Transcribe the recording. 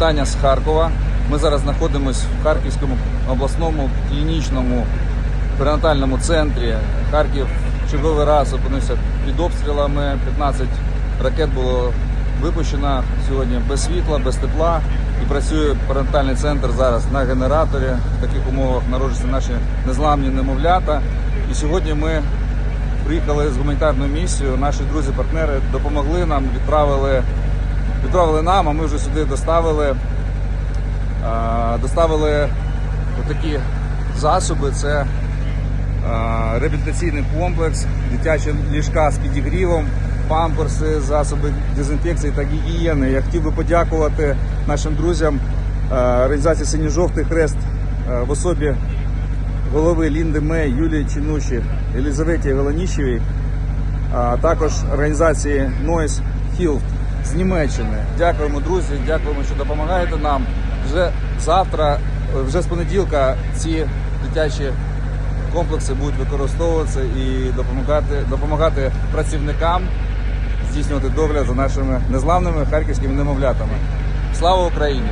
Вітання з Харкова. Ми зараз знаходимося в Харківському обласному клінічному перинатальному центрі. Харків черговий раз опинився під обстрілами. 15 ракет було випущено сьогодні без світла, без тепла. І працює перинатальний центр зараз на генераторі. В таких умовах народжуються наші незламні немовлята. І сьогодні ми приїхали з гуманітарною місією. Наші друзі-партнери допомогли нам, відправили, відправили нам, а ми вже сюди доставили, доставили такі засоби. Це реабілітаційний комплекс, дитячі ліжка з підігрівом, памперси, засоби дезінфекції та гігієни. Я хотів би подякувати нашим друзям організації Синьо-жовтий хрест в особі голови Лінди Мей, Юлії Чинуші, Елізаветі Голоніщевій, а також організації Noise Health з Німеччини. Дякуємо, друзі, дякуємо, що допомагаєте нам. Вже завтра, вже з понеділка, ці дитячі комплекси будуть використовуватися і допомагати, допомагати працівникам здійснювати догляд за нашими незламними харківськими немовлятами. Слава Україні!